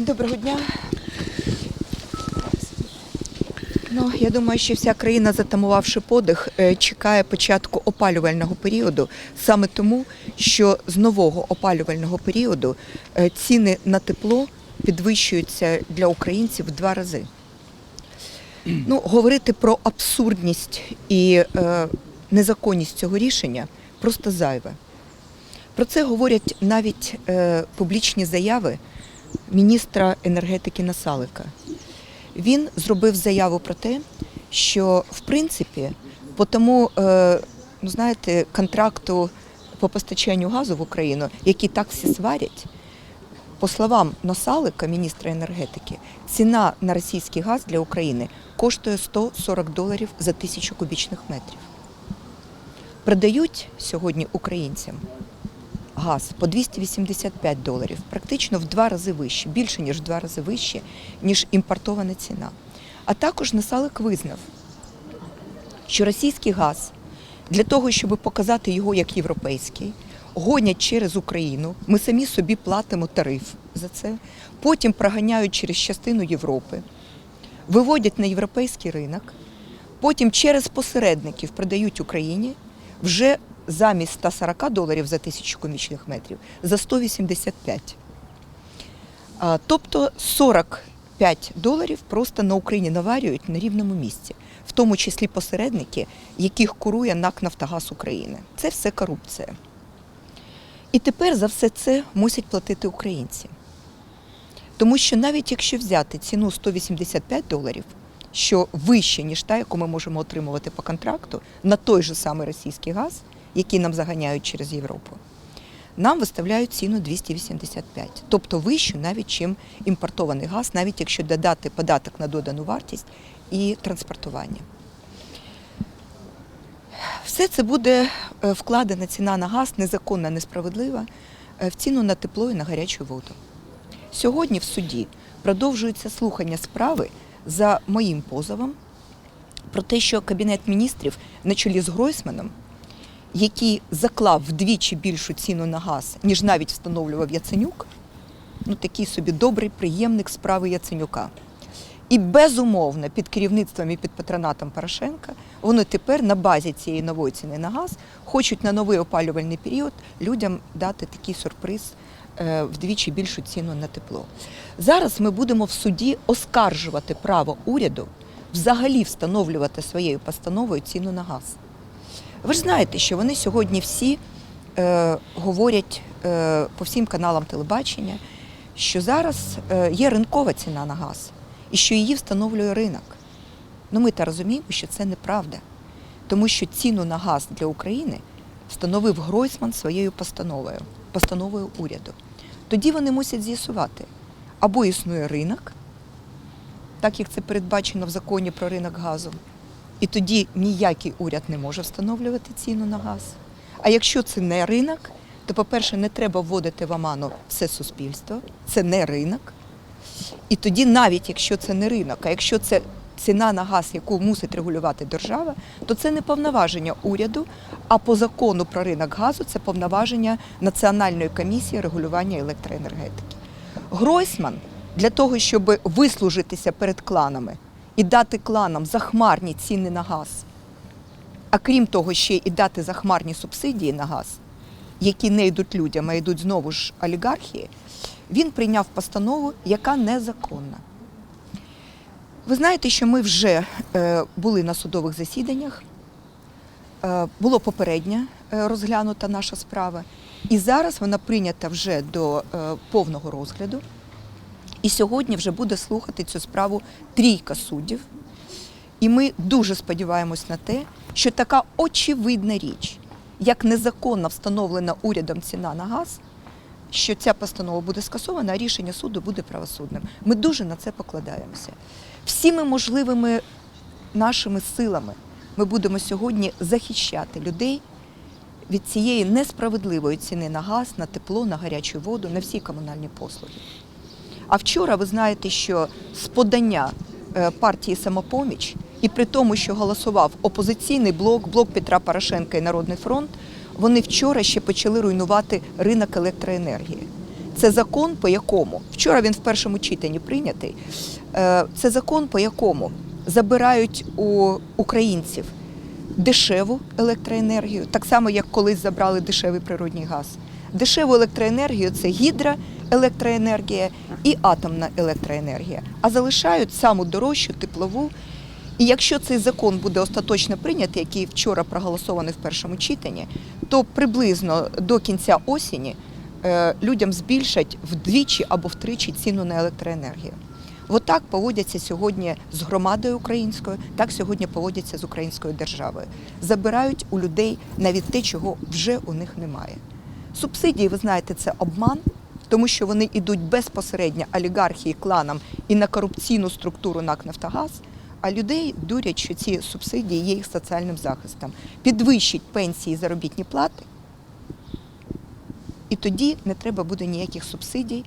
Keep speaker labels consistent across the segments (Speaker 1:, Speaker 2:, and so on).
Speaker 1: Доброго дня. Ну, я думаю, що вся країна, затамувавши подих, е, чекає початку опалювального періоду саме тому, що з нового опалювального періоду е, ціни на тепло підвищуються для українців в два рази. Ну, говорити про абсурдність і е, незаконність цього рішення просто зайве. Про це говорять навіть е, публічні заяви міністра енергетики Насалика. Він зробив заяву про те, що в принципі по тому, е, ну знаєте, контракту по постачанню газу в Україну, який так всі сварять, по словам Насалика, міністра енергетики, ціна на російський газ для України коштує 140 доларів за тисячу кубічних метрів. Продають сьогодні українцям газ по 285 доларів, практично в два рази вище, більше ніж в два рази вище, ніж імпортована ціна. А також Насалик визнав, що російський газ для того, щоб показати його як європейський, гонять через Україну. Ми самі собі платимо тариф за це. Потім проганяють через частину Європи, виводять на європейський ринок, потім через посередників продають Україні вже замість 140 доларів за тисячу кубічних метрів за 185. Тобто 45 доларів просто на Україні наварюють на рівному місці, в тому числі посередники, яких курує НАК Нафтогаз України. Це все корупція. І тепер за все це мусять платити українці. Тому що навіть якщо взяти ціну 185 доларів, що вище, ніж та, яку ми можемо отримувати по контракту, на той же самий російський газ, який нам заганяють через Європу, нам виставляють ціну 285, тобто вищу навіть чим імпортований газ, навіть якщо додати податок на додану вартість і транспортування. Все це буде е, вкладена ціна на газ незаконна, несправедлива е, в ціну на тепло і на гарячу воду. Сьогодні в суді продовжується слухання справи за моїм позовом про те, що Кабінет міністрів на чолі з Гройсманом, який заклав вдвічі більшу ціну на газ, ніж навіть встановлював Яценюк, ну такий собі добрий приємник справи Яценюка. І безумовно під керівництвом і під патронатом Порошенка вони тепер на базі цієї нової ціни на газ хочуть на новий опалювальний період людям дати такий сюрприз е, вдвічі більшу ціну на тепло. Зараз ми будемо в суді оскаржувати право уряду взагалі встановлювати своєю постановою ціну на газ. Ви ж знаєте, що вони сьогодні всі е, говорять е, по всім каналам телебачення, що зараз е, є ринкова ціна на газ і що її встановлює ринок. Ну ми та розуміємо, що це неправда, тому що ціну на газ для України встановив Гройсман своєю постановою, постановою уряду. Тоді вони мусять з'ясувати, або існує ринок, так як це передбачено в законі про ринок газу, і тоді ніякий уряд не може встановлювати ціну на газ. А якщо це не ринок, то, по-перше, не треба вводити в оману все суспільство, це не ринок. І тоді, навіть якщо це не ринок, а якщо це ціна на газ, яку мусить регулювати держава, то це не повноваження уряду, а по закону про ринок газу це повноваження Національної комісії регулювання електроенергетики. Гройсман для того, щоб вислужитися перед кланами і дати кланам захмарні ціни на газ, а крім того, ще і дати захмарні субсидії на газ, які не йдуть людям, а йдуть знову ж олігархії, він прийняв постанову, яка незаконна. Ви знаєте, що ми вже е, були на судових засіданнях, е, було попередня е, розглянута наша справа, і зараз вона прийнята вже до повного розгляду. І сьогодні вже буде слухати цю справу трійка суддів. І ми дуже сподіваємось на те, що така очевидна річ, як незаконно встановлена урядом ціна на газ, що ця постанова буде скасована, а рішення суду буде правосудним. Ми дуже на це покладаємося. Всіми можливими нашими силами ми будемо сьогодні захищати людей від цієї несправедливої ціни на газ, на тепло, на гарячу воду, на всі комунальні послуги. А вчора ви знаєте, що з подання е, партії Самопоміч, і при тому, що голосував опозиційний блок, блок Петра Порошенка і Народний фронт, вони вчора ще почали руйнувати ринок електроенергії. Це закон, по якому вчора він в першому читанні прийнятий. Е, Це закон, по якому забирають у українців дешеву електроенергію, так само як колись забрали дешевий природний газ. Дешеву електроенергію це гідроелектроенергія і атомна електроенергія, а залишають саму дорожчу теплову. І якщо цей закон буде остаточно прийнятий, який вчора проголосований в першому читанні, то приблизно до кінця осені е, людям збільшать вдвічі або втричі ціну на електроенергію. Отак поводяться сьогодні з громадою українською, так сьогодні поводяться з українською державою. Забирають у людей навіть те, чого вже у них немає. Субсидії, ви знаєте, це обман, тому що вони йдуть безпосередньо олігархії, кланам і на корупційну структуру НАК Нафтогаз. А людей дурять, що ці субсидії є їх соціальним захистом. Підвищить пенсії і заробітні плати, і тоді не треба буде ніяких субсидій.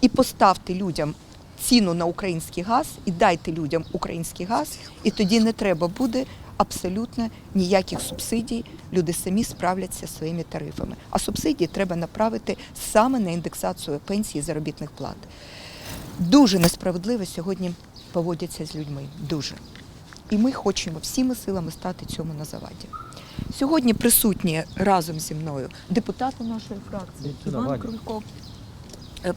Speaker 1: І поставте людям ціну на український газ, і дайте людям український газ, і тоді не треба буде абсолютно ніяких субсидій. Люди самі справляться зі своїми тарифами. А субсидії треба направити саме на індексацію пенсій і заробітних плат. Дуже несправедливо сьогодні поводяться з людьми. Дуже. І ми хочемо всіми силами стати цьому на заваді. Сьогодні присутні разом зі мною депутати нашої фракції Іван Крульков,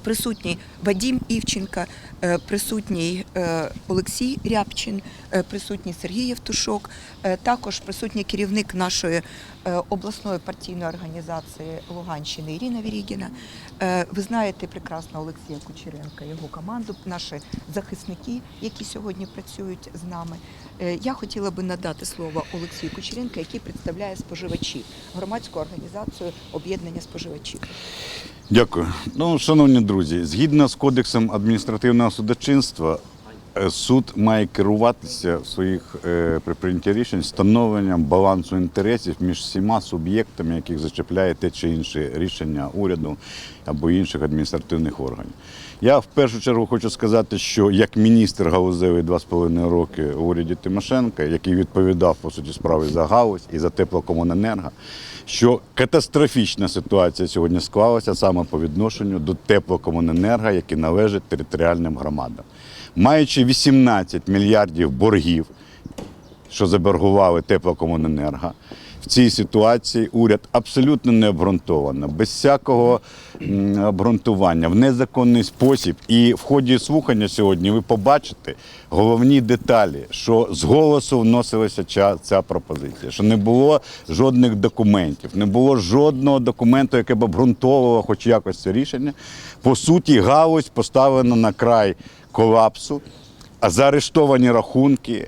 Speaker 1: присутній Вадім Івченка, е, присутній е, Олексій Рябчин, е, присутній Сергій Євтушок, е, також присутній керівник нашої е, обласної партійної організації Луганщини Ірина Вірігіна. Е, Ви знаєте прекрасно Олексія Кучеренка, його команду, наші захисники, які сьогодні працюють з нами. Е, Я хотіла би надати слово Олексію Кучеренка, який представляє споживачів, громадську організацію об'єднання споживачів.
Speaker 2: Дякую. Ну, шановні друзі, згідно з кодексом адміністративного судочинства, е, суд має керуватися в своїх е, при прийнятті рішень встановленням балансу інтересів між всіма суб'єктами, яких зачепляє те чи інше рішення уряду або інших адміністративних органів. Я в першу чергу хочу сказати, що як міністр галузевий два з половиною роки в уряді Тимошенка, який відповідав по суті справи за галузь і за теплокомуненерго, що катастрофічна ситуація сьогодні склалася саме по відношенню до теплокомуненерго, які належать територіальним громадам. Маючи 18 мільярдів боргів, що заборгували теплокомуненерго, в цій ситуації уряд абсолютно необґрунтовано, без всякого обґрунтування, в незаконний спосіб. І в ході слухання сьогодні ви побачите головні деталі, що з голосу вносилася ця, ця пропозиція, що не було жодних документів, не було жодного документу, який б обґрунтовував хоч якось це рішення. По суті, галузь поставлена на край колапсу. А заарештовані рахунки,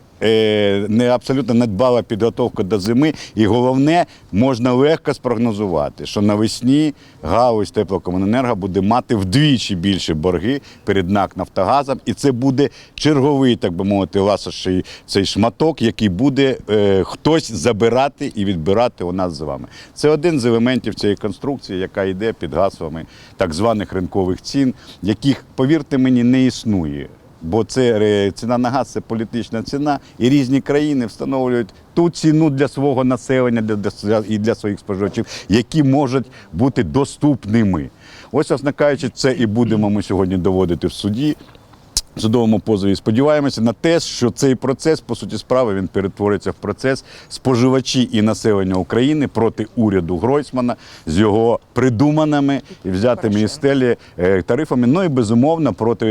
Speaker 2: не абсолютно недбала підготовка до зими. І головне, можна легко спрогнозувати, що навесні галузь теплокомуненерго буде мати вдвічі більше борги перед НАК Нафтогазом. І це буде черговий, так би мовити, ласощий цей шматок, який буде е, хтось забирати і відбирати у нас з вами. Це один з елементів цієї конструкції, яка йде під гаслами так званих ринкових цін, яких, повірте мені, не існує. Бо це е, ціна на газ це політична ціна, і різні країни встановлюють ту ціну для свого населення для, для, і для своїх споживачів, які можуть бути доступними. Ось, означаючи, це і будемо ми сьогодні доводити в суді. Судовому позові сподіваємося на те, що цей процес, по суті справи, він перетвориться в процес споживачі і населення України проти уряду Гройсмана з його придуманими і взятими із стелі е, тарифами. Ну і безумовно проти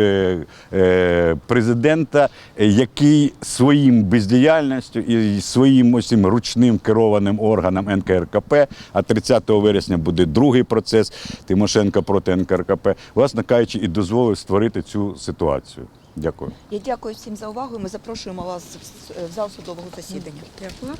Speaker 2: е, президента, який своїм бездіяльністю і своїм ось ручним керованим органом НКРКП, а 30 вересня буде другий процес Тимошенка проти НКРКП, власне кажучи, і дозволив створити цю ситуацію. Дякую.
Speaker 1: Я дякую всім за увагу. Ми запрошуємо вас в- зал судового засідання.
Speaker 3: Дякую.